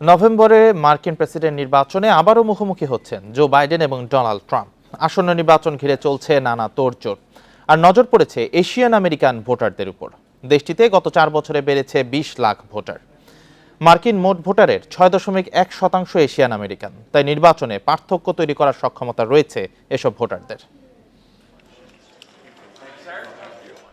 নভেম্বরে মার্কিন প্রেসিডেন্ট নির্বাচনে আবারও মুখোমুখি হচ্ছেন জো বাইডেন এবং ডোনাল্ড ট্রাম্প। আসন্ন নির্বাচন ঘিরে চলছে নানা তোড়জোড়। আর নজর পড়েছে এশিয়ান আমেরিকান ভোটারদের উপর। দেশটিতে গত চার বছরে বেড়েছে বিশ লাখ ভোটার। মার্কিন মোট ভোটারের ছয় দশমিক এক শতাংশ এশিয়ান আমেরিকান। তাই নির্বাচনে পার্থক্য তৈরি করার সক্ষমতা রয়েছে এসব ভোটারদের।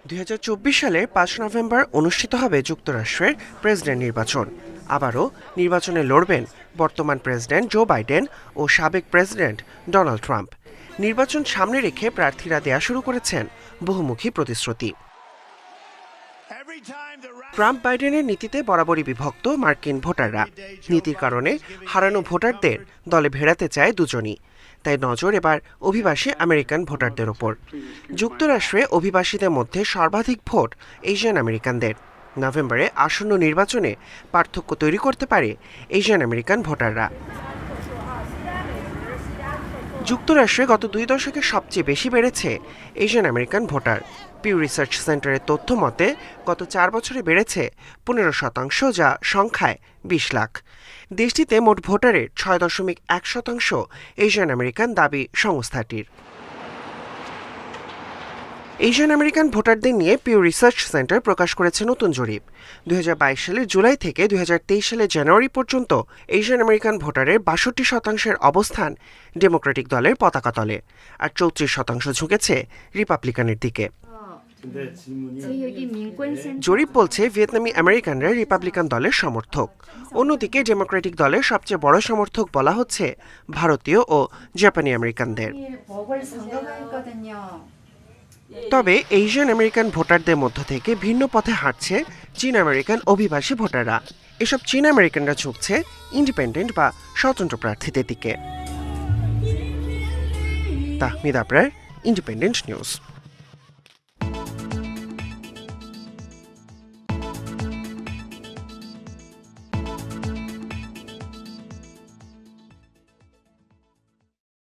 দুই হাজার চব্বিশ সালে পাঁচ নভেম্বর অনুষ্ঠিত হবে যুক্তরাষ্ট্রের প্রেসিডেন্ট নির্বাচন। আবারও নির্বাচনে লড়বেন বর্তমান প্রেসিডেন্ট জো বাইডেন ও সাবেক প্রেসিডেন্ট ডোনাল্ড ট্রাম্প। নির্বাচন সামনে রেখে প্রার্থীরা দেয়া শুরু করেছেন বহুমুখী প্রতিশ্রুতি। ট্রাম্প বাইডেনের নীতিতে বরাবরই বিভক্ত মার্কিন ভোটাররা। নীতির কারণে হারানো ভোটারদের দলে ভেড়াতে চায় দুজনই। তাই নজর এবার অভিবাসী আমেরিকান ভোটারদের ওপর। যুক্তরাষ্ট্রে অভিবাসীদের মধ্যে সর্বাধিক ভোট এশিয়ান আমেরিকানদের। নভেম্বরে আসন্ন নির্বাচনে পার্থক্য তৈরি করতে পারে এশিয়ান আমেরিকান ভোটাররা। যুক্তরাষ্ট্রে গত দুই দশকে সবচেয়ে বেশি বেড়েছে Asian American voter. Pew research সেন্টারের তথ্য মতে, গত চার বছরে বেড়েছে পনেরো শতাংশ, যা সংখ্যায় বিশ লাখ। দেশটিতে মোট ভোটারের ছয় দশমিক এক শতাংশ এশিয়ান আমেরিকান দাবি সংস্থাটির। এশিয়ান আমেরিকান ভোটারদের নিয়ে পিউ রিসার্চ সেন্টার প্রকাশ করেছে নতুন জরিপ। দুই হাজার বাইশ সালের জুলাই থেকে দুই হাজার তেইশ সালের জানুয়ারি পর্যন্ত এশিয়ান আমেরিকান ভোটারের বাষট্টি শতাংশের অবস্থান ডেমোক্রেটিক দলের পতাকা তলে আর চৌত্রিশ শতাংশ ঝুঁকেছে রিপাবলিকানের দিকে। জরিপ বলছে ভিয়েতনামি আমেরিকানরা রিপাবলিকান দলের সমর্থক। অন্যদিকে ডেমোক্রেটিক দলের সবচেয়ে বড় সমর্থক বলা হচ্ছে ভারতীয় ও জাপানি আমেরিকানদের তবে এশিয়ান আমেরিকান ভোটারদের মধ্য থেকে ভিন্ন পথে হাঁটছে চীন আমেরিকান অভিবাসী ভোটাররা। এসব চীন আমেরিকানরা ঝুঁকছে ইন্ডিপেন্ডেন্ট বা স্বতন্ত্র প্রার্থীদের দিকে। Tahmid Abrar independent news